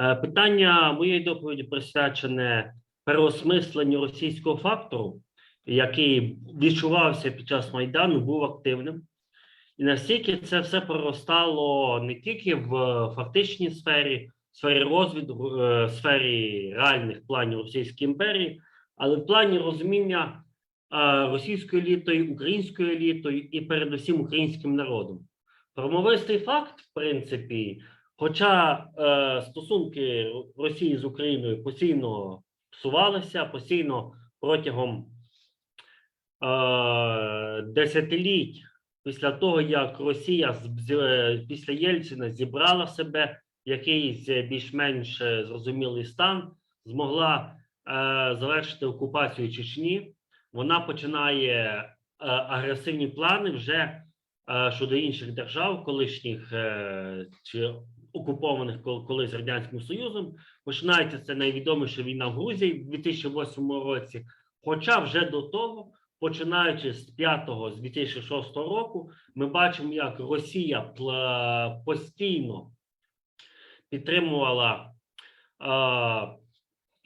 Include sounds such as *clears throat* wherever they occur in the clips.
Е, Питання моєї доповіді присвячене переосмисленню російського фактору, який відчувався під час Майдану, був активним. І настільки це все проростало не тільки в фактичній сфері, сфері розвитку, е, сфері реальних планів Російської імперії, але в плані розуміння е, російською елітою, українською елітою і передусім українським народом. Промовистий факт, в принципі, хоча е, стосунки Росії з Україною постійно псувалися, постійно протягом е, десятиліть після того, як Росія з- е, після Єльцина зібрала себе якийсь більш-менш е, зрозумілий стан, змогла е, завершити окупацію Чечні, вона починає е, агресивні плани вже е, щодо інших держав, колишніх е, чи окупованих колись радянським союзом. Починається це найвідоміша війна в Грузії в 2008 році. Хоча вже до того, починаючи з 5-го, з 2006 року, ми бачимо, як Росія постійно підтримувала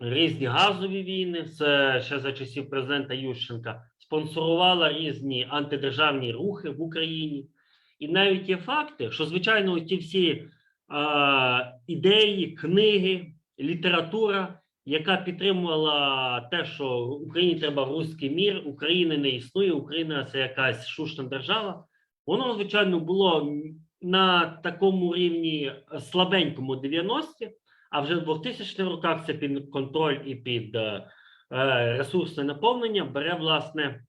різні газові війни, це ще за часів президента Ющенка, спонсорувала різні антидержавні рухи в Україні. І навіть є факти, що, звичайно, ті всі ідеї, книги, література, яка підтримувала те, що Україні треба руський мір, України не існує, Україна це якась шушна держава. Воно, звичайно, було на такому рівні слабенькому 90-ті, а вже в 2000 х роках це під контроль і під е, ресурсне наповнення бере власне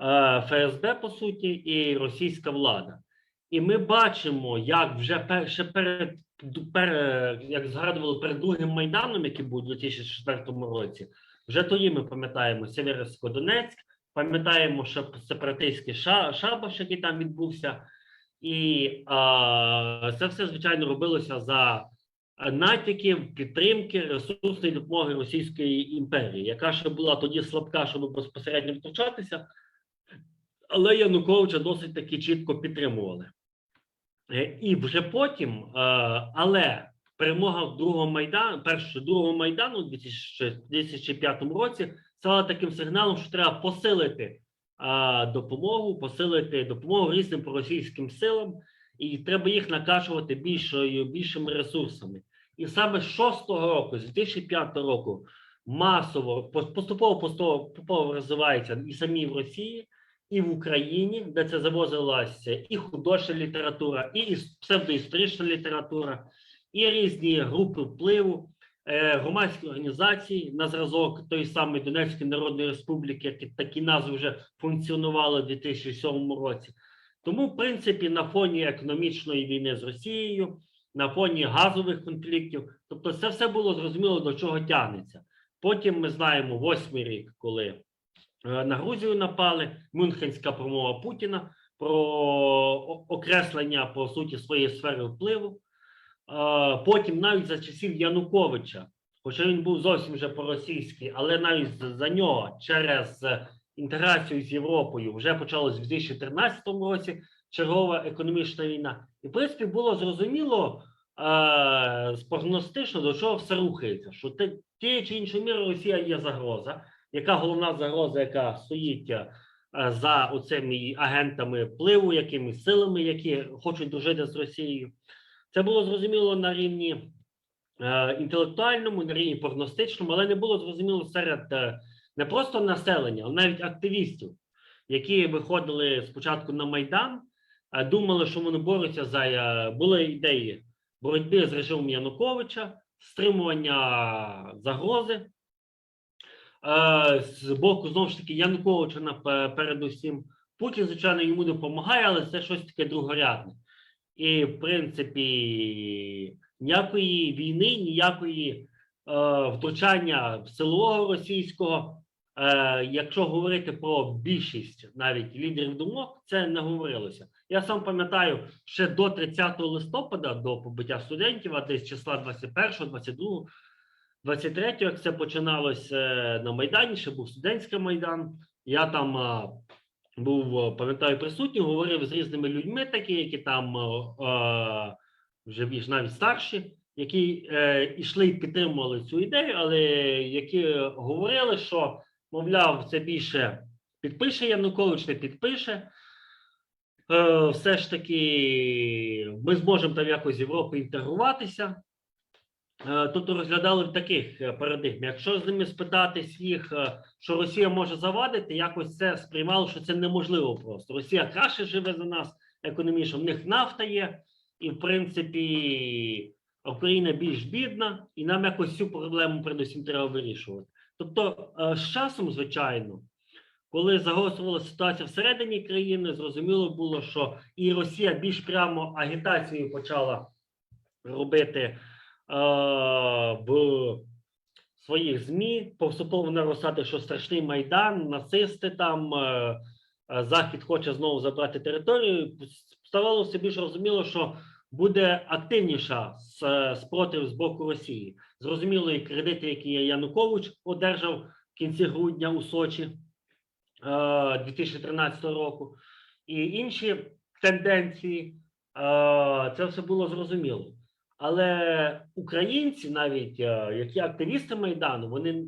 е, ФСБ, по суті, і російська влада. І ми бачимо, як вже пер, ще перед пер, як згадували перед другим майданом, який був у 2004 році, вже тоді ми пам'ятаємо Сєвєродонецьк, пам'ятаємо, що сепаратистський ша, шабаш, який там відбувся, і а, це все звичайно робилося за натяків підтримки ресурсної допомоги Російської імперії, яка ще була тоді слабка, щоб безпосередньо втручатися, але Януковича досить таки чітко підтримували. Е, І вже потім, е, але перемога в другому майдану, першого другого майдану у 2005 році стала таким сигналом, що треба посилити е, допомогу, посилити допомогу різним проросійським силам, і треба їх накачувати більшою, більшими ресурсами. І саме з 6-го року, з 2005 року, масово поступово поступово розвивається і самі в Росії, і в Україні, де це завозилася і художня література, і псевдоісторична література, і різні групи впливу, е, громадські організації на зразок тої самої Донецької Народної Республіки, які такі назви вже функціонували у 2007 році. Тому, в принципі, на фоні економічної війни з Росією, на фоні газових конфліктів, тобто це все було зрозуміло, до чого тягнеться. Потім ми знаємо восьмий рік, коли на Грузію напали, Мюнхенська промова Путіна про окреслення по суті своєї сфери впливу. Е, Потім навіть за часів Януковича, хоча він був зовсім вже по-російськи, але навіть за нього через е, інтеграцію з Європою вже почалась в 2013 році чергова економічна війна. І в принципі було зрозуміло е, прогностично, до чого все рухається. Що те, тієї чи іншої міри Росія є загроза, яка головна загроза, яка стоїть е, за оцими агентами впливу, якимись силами, які хочуть дружити з Росією. Це було зрозуміло на рівні е, інтелектуальному, на рівні прогностичному, але не було зрозуміло серед е, не просто населення, але навіть активістів, які виходили спочатку на Майдан, думали, що вони борються за були ідеї боротьби з режимом Януковича, стримування загрози. З боку знову ж таки Януковича напе- передусім. Путін, звичайно, йому допомагає, але це щось таке другорядне. І, в принципі, ніякої війни, ніякої е, втручання силового російського, е, якщо говорити про більшість навіть лідерів думок, це не говорилося. Я сам пам'ятаю, ще до 30 листопада, до побиття студентів, а десь числа 21, 22, 23, як це починалося е, на Майдані, ще був студентський майдан. Я там е, був, е, пам'ятаю, присутній, говорив з різними людьми, такі, які там вже більш навіть старші, які е, йшли і підтримували цю ідею, але які говорили, що, мовляв, це більше підпише Янукович, не підпише. Все ж таки ми зможемо там якось з Європою інтегруватися. Е, Тут розглядали в таких е, парадигм. Якщо з ними спитатись їх, е, що Росія може завадити, якось це сприймало, що це неможливо просто. Росія краще живе за нас економічно, в них нафта є, і в принципі Україна більш бідна, і нам якось цю проблему передусім треба вирішувати. Тобто, з часом, звичайно, коли загострювала ситуація всередині країни, зрозуміло було, що і Росія більш прямо агітацією почала робити в своїх ЗМІ, поступово наростати, що страшний майдан, нацисти там, е, е, Захід хоче знову забрати територію. Ставало все більш розуміло, що буде активніша спротив з боку Росії. Зрозуміло, і кредити, які Янукович одержав в кінці грудня у Сочі е, 2013 року, і інші тенденції, е, це все було зрозуміло. Але українці, навіть е, які активісти Майдану, вони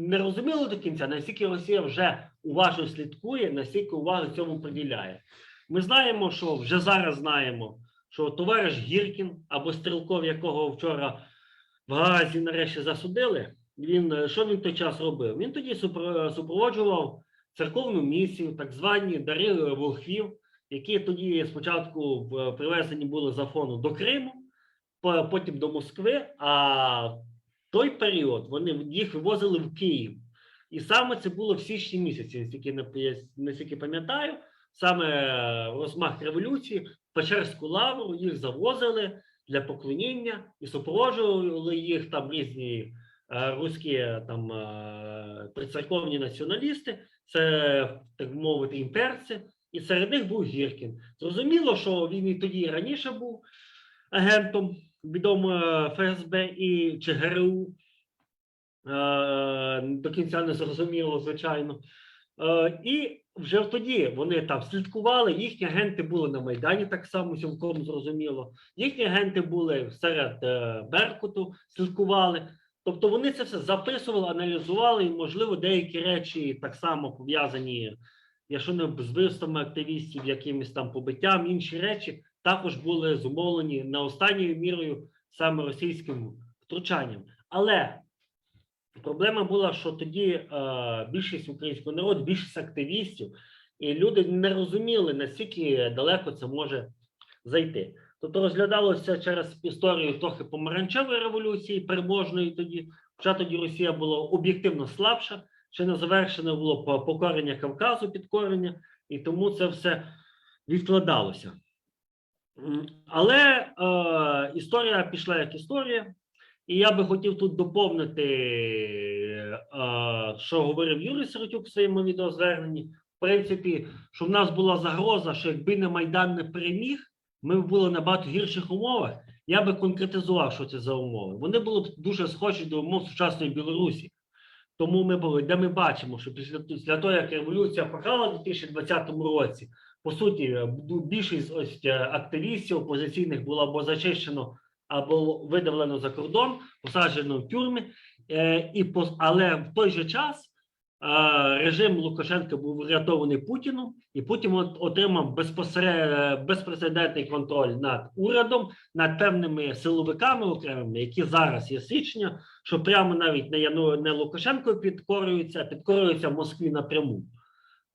не розуміли до кінця, наскільки Росія вже уважно слідкує, наскільки уваги цьому приділяє. Ми знаємо, що вже зараз знаємо, що товариш Гіркін або Стрілков, якого вчора в Гаазі нарешті засудили, він е, що він той час робив? Він тоді супроводжував церковну місію, так звані дари волхвів, які тоді спочатку в- привезені були з Афону до Криму, потім до Москви. А в той період вони їх вивозили в Київ. І саме це було в січні місяці, наскільки я наскільки пам'ятаю, саме е, розмах революції, Печерську лавру їх завозили для поклоніння і супроводжували їх там різні е, руські там е, прицерковні націоналісти, це так мовити імперці, і серед них був Гіркін. Зрозуміло, що він і тоді і раніше був агентом відомого ФСБ і чи ГРУ. Е, До кінця не зрозуміло, звичайно. Е, І вже тоді вони там слідкували. Їхні агенти були на Майдані, так само цілком зрозуміло. Їхні агенти були серед е, Беркуту, слідкували. Тобто вони це все записували, аналізували, і, можливо, деякі речі так само пов'язані, якщо не з вбивствами активістів, якимись там побиттям, інші речі також були зумовлені на останньою мірою саме російським втручанням. Але проблема була, що тоді е, більшість українського народу, більшість активістів, і люди не розуміли, наскільки далеко це може зайти. Тобто розглядалося через історію трохи помаранчевої революції, переможної тоді, хоча тоді Росія була об'єктивно слабша, ще не завершене було покорення Кавказу, підкорення, і тому це все відкладалося. Але е, історія пішла як історія, і я би хотів тут доповнити, е, що говорив Юрій Сиротюк в своєму відеозверненні. В принципі, що в нас була загроза, що якби не Майдан не переміг, ми б були в набагато гірших умовах. Я би конкретизував, що це за умови. Вони були б дуже схожі до умов сучасної Білорусі. Тому ми були, де ми бачимо, що після, після того, як революція програла у 2020 році, по суті, е, більшість ось е, активістів опозиційних було або зачищено, або видавлено за кордон, посаджено в тюрми. Е, і але в той же час режим Лукашенка був врятований Путіну, і Путін от- отримав безпосередньо безпрецедентний контроль над урядом, над певними силовиками окремими, які зараз є січня, що прямо навіть не, не Лукашенко підкорюються, а підкорюються Москві напряму.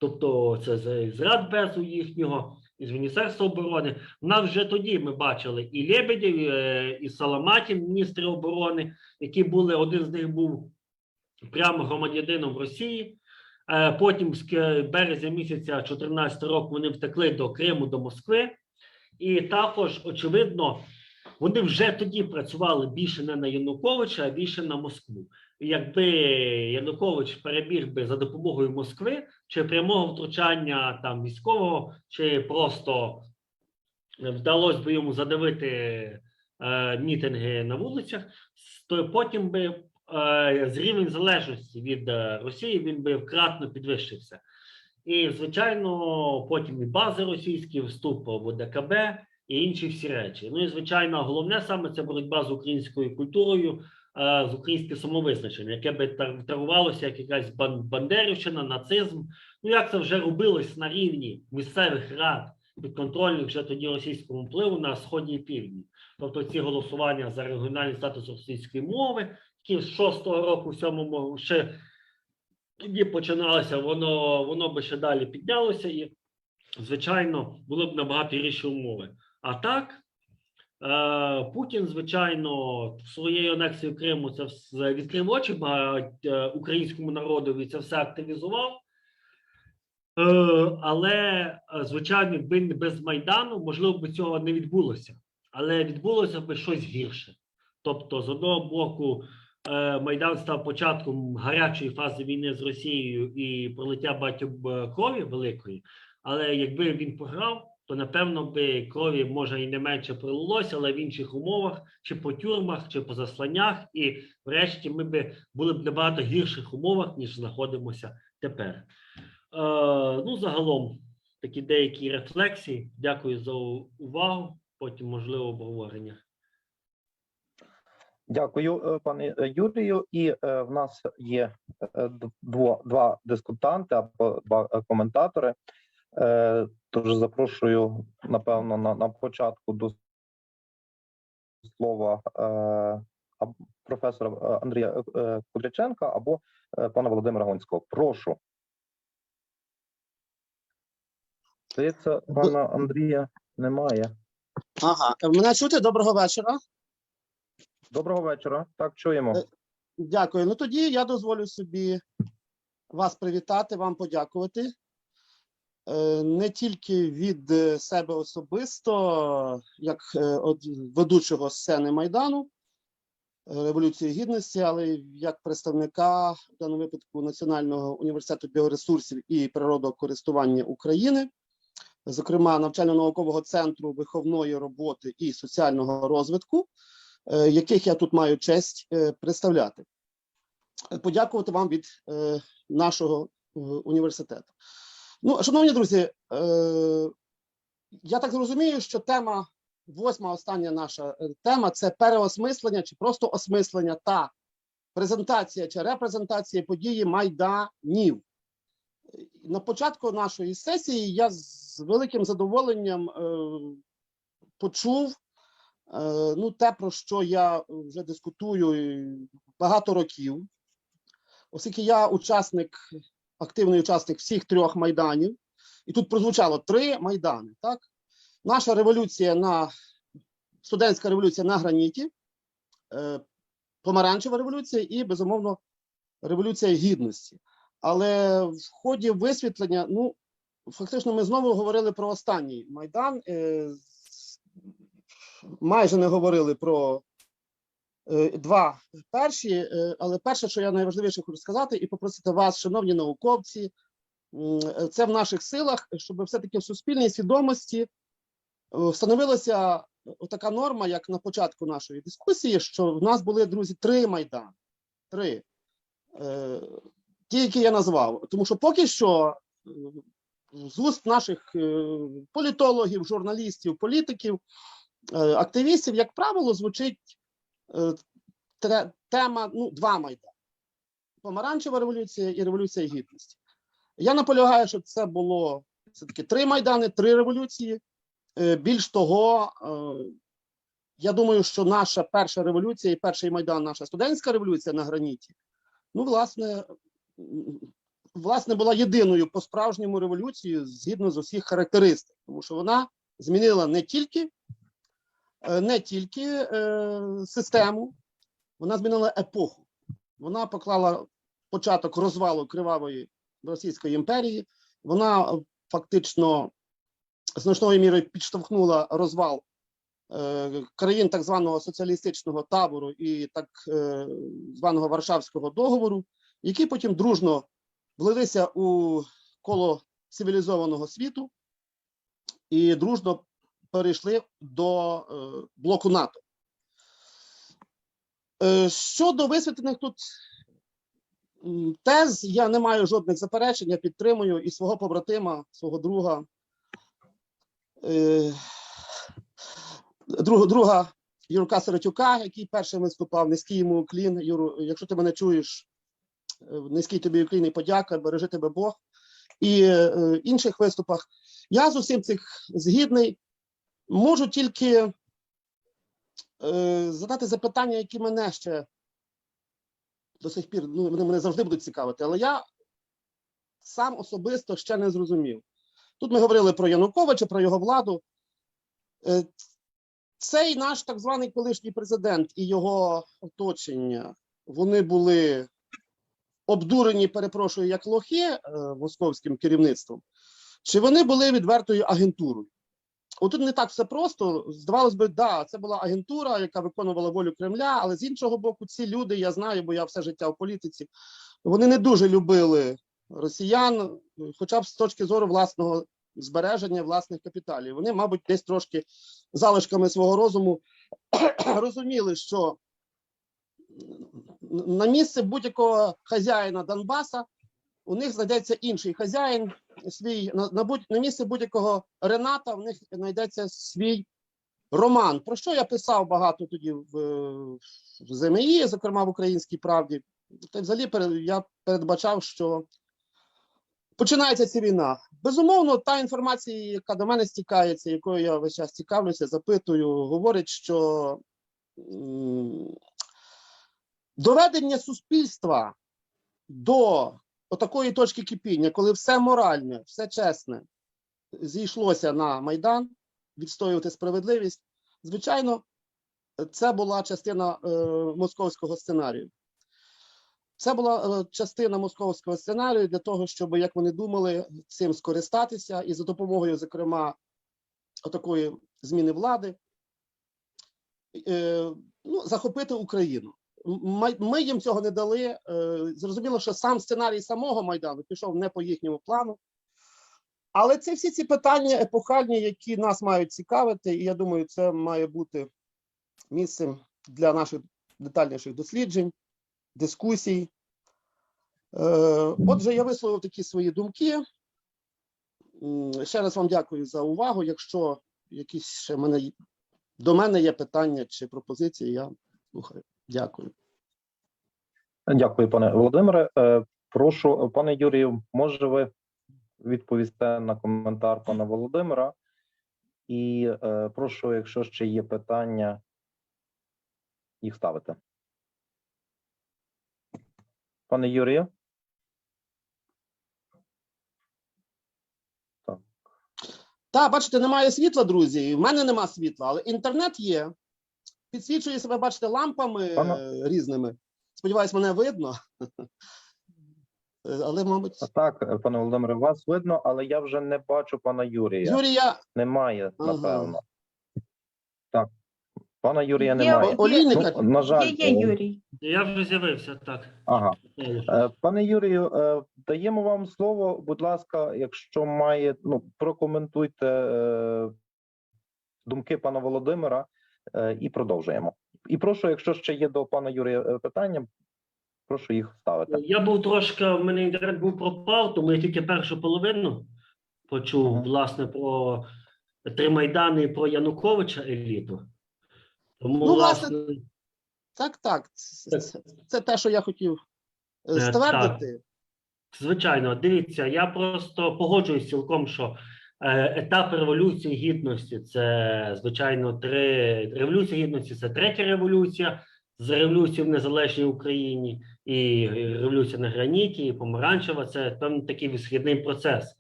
Тобто це з Радбезу їхнього, із Міністерства оборони. Нас вже тоді ми бачили і Лебедєв, і, е, і Саламатін, міністри оборони, які були, один з них був прямо громадянином Росії. Е, Потім з березня місяця 2014 року вони втекли до Криму, до Москви. І також, очевидно, вони вже тоді працювали більше не на Януковича, а більше на Москву. Якби Янукович переміг би за допомогою Москви, чи прямого втручання там військового, чи просто вдалося би йому задавити е, мітинги на вулицях, то потім би е, з рівень залежності від е, Росії він би вкратно підвищився. І, звичайно, потім і бази російські, вступ в ОДКБ, і інші всі речі. Ну і звичайно, головне саме це боротьба з українською культурою, е, з українським самовизначенням, яке би тар- тарувалося як якась бандерівщина, нацизм. Ну як це вже робилось на рівні місцевих рад підконтрольних вже тоді російському впливу на сході і півдні. Тобто ці голосування за регіональний статус російської мови, які з шостого року, сьомому ще тоді починалося, воно воно би ще далі піднялося і, звичайно, були б набагато гірші умови. А так, е, Путін, звичайно, своєю анексією Криму це відкрив очі е, українському народу і це все активізував. Е, але, звичайно, без Майдану, можливо, б цього не відбулося. Але відбулося б щось гірше. Тобто, з одного боку, Майдан став початком гарячої фази війни з Росією і пролиття багатьох крові великої. Але якби він програв, то напевно би крові може і не менше пролилося, але в інших умовах, чи по тюрмах, чи по засланнях, і врешті ми би були б набагато гірших умовах, ніж знаходимося тепер. Е, ну, загалом, такі деякі рефлексії. Дякую за увагу. Потім можливо обговорення. Дякую, е, пане е, Юрію. І е, в нас є е, дво, два дискутанти або два коментатори. Тож запрошую, напевно, на, на початку до слова е, професора е, Андрія е, Кудряченка або е, пана Володимира Гонського. Прошу. Здається, пана Андрія немає. Ага, мене чути? Доброго вечора. Доброго вечора. Так, чуємо. Е, Дякую. Ну тоді я дозволю собі вас привітати, вам подякувати. Е, Не тільки від е, себе особисто, як е, ведучого сцени Майдану Революції Гідності, але й як представника в даному випадку Національного університету біоресурсів і природокористування України, зокрема навчально-наукового центру виховної роботи і соціального розвитку яких я тут маю честь представляти. Подякувати вам від нашого університету. Ну, шановні друзі, е, я так зрозумію, що тема, восьма остання наша е, тема це переосмислення чи просто осмислення та презентація чи репрезентація події Майданів. На початку нашої сесії я з великим задоволенням е, почув Е, ну, те, про що я вже дискутую багато років, оскільки я учасник, активний учасник всіх трьох майданів, і тут прозвучало три майдани. Так? Наша революція на студентська революція на граніті, е, помаранчева революція і, безумовно, революція гідності. Але в ході висвітлення, ну, фактично, ми знову говорили про останній майдан. Е, майже не говорили про два перші, е, але перше, що я найважливіше хочу сказати, і попросити вас, шановні науковці, е, це в наших силах, щоб все-таки в суспільній свідомості е, встановилася така норма, як на початку нашої дискусії, що в нас були, друзі, три майдани. Три. Е, Ті, які я назвав. Тому що поки що е, з уст наших е, політологів, журналістів, політиків, е, активістів, як правило, звучить е, тема ну, два майдани: помаранчева революція і революція гідності. Я наполягаю, щоб це було все-таки три майдани, три революції. Е, Більш того, е, я думаю, що наша перша революція і перший майдан, наша студентська революція на граніті, ну, власне, власне, була єдиною по-справжньому революцією згідно з усіх характеристик, тому що вона змінила не тільки е, не тільки е, систему, вона змінила епоху. Вона поклала початок розвалу кривавої Російської імперії. Вона е, фактично значною мірою підштовхнула розвал е, країн так званого соціалістичного табору і так е, званого Варшавського договору, які потім дружно влилися у коло цивілізованого світу і дружно перейшли до е, блоку НАТО. Е, щодо висвітлених тут тез, я не маю жодних заперечень, я підтримую і свого побратима, свого друга. Е, друга, друга Юрка Сиротюка, який першим виступав. Низький йому уклін. Юру, якщо ти мене чуєш, низький тобі уклін і подяка, бережи тебе Бог. І інших виступах. Я з усім цих згідний. Можу тільки е, задати запитання, які мене ще до сих пір, ну, вони мене завжди будуть цікавити, але я сам особисто ще не зрозумів. Тут ми говорили про Януковича, про його владу. Е, Цей наш так званий колишній президент і його оточення, вони були обдурені, перепрошую, як лохи е, московським керівництвом, чи вони були відвертою агентурою? Отут не так все просто. Здавалось би, да, це була агентура, яка виконувала волю Кремля, але з іншого боку, ці люди, я знаю, бо я все життя в політиці, вони не дуже любили росіян, хоча б з точки зору власного збереження власних капіталів. Вони, мабуть, десь трошки залишками свого розуму *clears throat* розуміли, що на місце будь-якого хазяїна Донбаса у них знайдеться інший хазяїн, свій на, на, будь, на місце будь-якого Рената в них знайдеться свій роман. Про що я писав багато тоді в, в ЗМІ, зокрема в Українській правді. Та взагалі я передбачав, що починається ця війна. Безумовно, та інформація, яка до мене стікається, якою я весь час цікавлюся, запитую, говорить, що доведення суспільства до отакої точки кипіння, коли все моральне, все чесне зійшлося на Майдан, відстоювати справедливість, звичайно, це була частина е, московського сценарію. Це була е, частина московського сценарію для того, щоб, як вони думали, цим скористатися і за допомогою, зокрема, такої зміни влади, е, ну, захопити Україну. Ми, їм цього не дали. Е, зрозуміло, що сам сценарій самого Майдану пішов не по їхньому плану. Але це всі ці питання епохальні, які нас мають цікавити, і я думаю, це має бути місцем для наших детальніших досліджень, дискусій. Е, Отже, я висловив такі свої думки. Ще раз вам дякую за увагу. Якщо якісь ще мене до мене є питання чи пропозиції, я слухаю. Дякую. Дякую, пане Володимире. Е, Прошу, пане Юрію, може ви відповісти на коментар пана Володимира? І е, прошу, якщо ще є питання, їх ставити. Пане Юрію? Так, бачите, немає світла, друзі. В мене нема світла, але інтернет є. Підсвічує себе, бачите, лампами Пане- е, різними. Сподіваюсь, мене видно. Е, Але, мабуть, Так, е, пане Володимире, вас видно, але я вже не бачу пана Юрія. Юрія Немає, Ага. напевно. Так. Пана Юрія немає. Олійника. Ну, на жаль, Є, є, Юрій. Я вже з'явився, так. Ага. Пане Юрію, даємо вам слово. Будь ласка, якщо має, ну прокоментуйте думки пана Володимира і продовжуємо. І прошу, якщо ще є до пана Юрія е, питання, прошу їх ставити. Я був трошки, в мене інтернет був пропав, тому я тільки першу половину почув, Ага. власне, про три майдани про Януковича еліту. Тому, Ну, власне, власне, так, так. Це, це, це те, що я хотів е, Е, ствердити. Звичайно, дивіться, я просто погоджуюсь цілком, що е, етап революції гідності це звичайно три революція гідності це третя революція з революцією в незалежній Україні, і революція на граніті, і помаранчева це певний такий висхідний процес.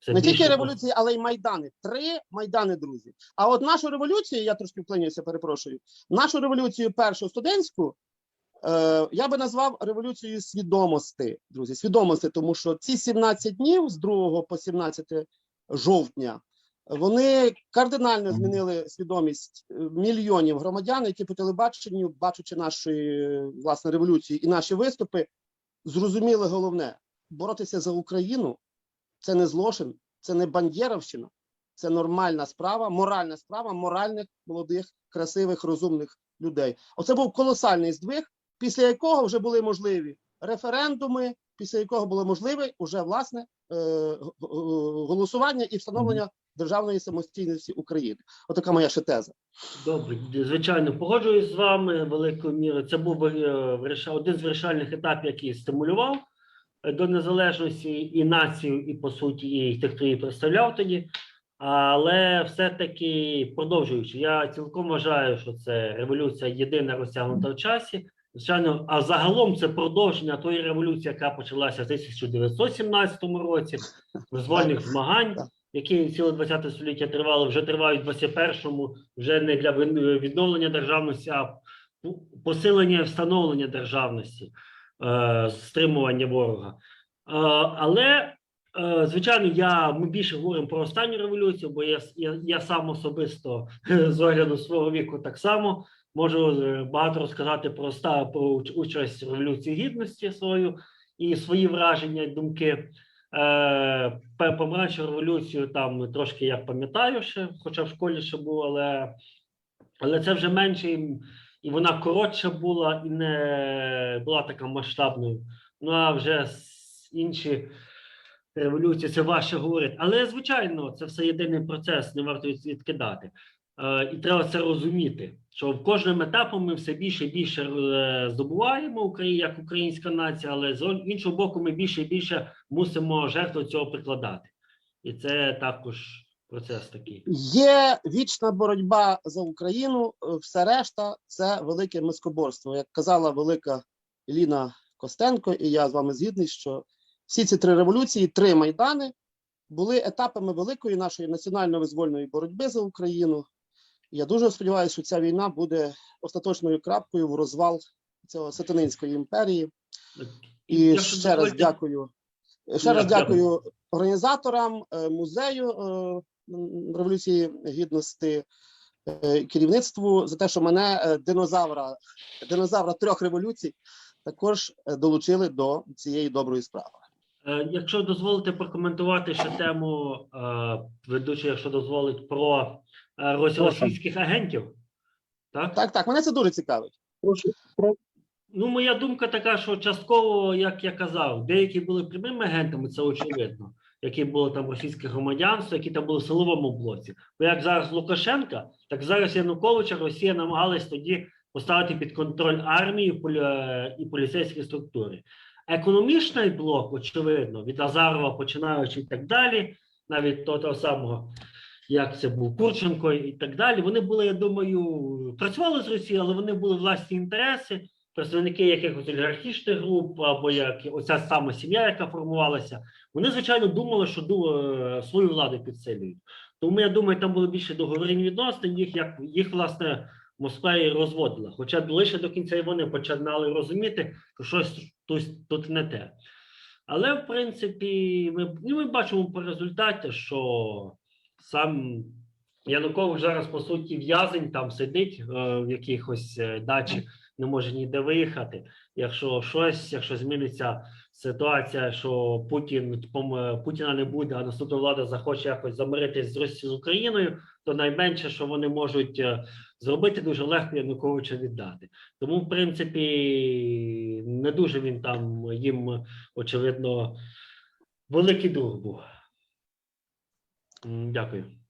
Це Не тільки більше- революції, але й майдани. Три майдани, друзі. А от нашу революцію, я трошки вклинюся, перепрошую. Нашу революцію першу студентську. Е, я би назвав революцією свідомості, друзі, свідомості, тому що ці 17 днів з 2 по 17 жовтня вони кардинально змінили свідомість е, мільйонів громадян, які по телебаченню, бачачи наші власне революції і наші виступи, зрозуміли головне боротися за Україну це не злочин, це не бандєровщина, це нормальна справа, моральна справа моральних, молодих, красивих, розумних людей. Оце був колосальний здвиг, після якого вже були можливі референдуми, після якого було можливе уже власне е, голосування і встановлення державної самостійності України. Отака моя ще теза. Добре, звичайно, погоджуюсь з вами великою мірою. Це був е, один з вирішальних етапів, який стимулював е, до незалежності і націю, і по суті, і тих, хто її представляв тоді. Але все-таки продовжуючи, я цілком вважаю, що це революція єдина розтягнута в часі. Звичайно, а загалом це продовження тої революції, яка почалася в 1917 році, визвольних змагань, які ціле 20 століття тривали, вже тривають в 21-му, вже не для відновлення державності, а посилення і встановлення державності, е, стримування ворога. Е, але, звичайно, я, ми більше говоримо про останню революцію, бо я, я, я сам особисто з огляду свого віку так само можу е, багато розказати про, ста, про участь в революції гідності свою і свої враження думки. Е, помаранчеву революцію там трошки я пам'ятаю ще, хоча в школі ще був, але, але це вже менше, і, і вона коротша була і не була така масштабною. Ну а вже інші революції це важче говорити. Але звичайно, це все єдиний процес, не варто від- відкидати. Е, і треба це розуміти, що в кожним етапом ми все більше і більше е, здобуваємо Україні як українська нація, але з іншого боку, ми більше і більше мусимо жертву цього прикладати. І це також процес такий. Є вічна боротьба за Україну, е, все решта це велике мискоборство. Як казала велика Еліна Костенко, і я з вами згідний, що всі ці три революції, три майдани були етапами великої нашої національно-визвольної боротьби за Україну. І Я дуже сподіваюся, що ця війна буде остаточною крапкою в розвал цього сатанинської імперії. І Якщо ще раз дякую. Ще раз Я дякую організаторам е, музею е, Революції Гідності, е, керівництву за те, що мене динозавра, динозавра трьох революцій, також долучили до цієї доброї справи. Е, Якщо дозволите прокоментувати ще тему, е, ведучий, якщо дозволить, про е, російських агентів. Так? Так, так, мене це дуже цікавить. Прошу, Ну, моя думка така, що частково, як я казав, деякі були прямими агентами, це очевидно, які були там російське громадянство, які там були в силовому блоці. Бо як зараз Лукашенка, так зараз Януковича Росія намагалась тоді поставити під контроль полі- і поліцейські структури. Економічний блок, очевидно, від Азарова починаючи і так далі, навіть того, того самого, як це був Курченко і так далі. Вони були, я думаю, працювали з Росією, але вони були власні інтереси представники якихось олігархічних груп, або як оця сама сім'я, яка формувалася, вони, звичайно, думали, що е, свою владу підсилюють. Тому я думаю, там були більше договірні відносини, їх як їх власне Москва і розводила. Хоча лише до кінця вони починали розуміти, що щось тут, тут не те. Але в принципі, ми, ну, ми бачимо по результаті, що сам Янукович зараз по суті в'язень там сидить е, в якихось е, дачі не може ніде виїхати. Якщо щось, якщо зміниться ситуація, що Путін Путіна не буде, а наступна влада захоче якось замиритись з Росією з Україною, то найменше, що вони можуть е, зробити, дуже легко Януковича віддати. Тому, в принципі, не дуже він там їм, очевидно, великий друг був. Дякую.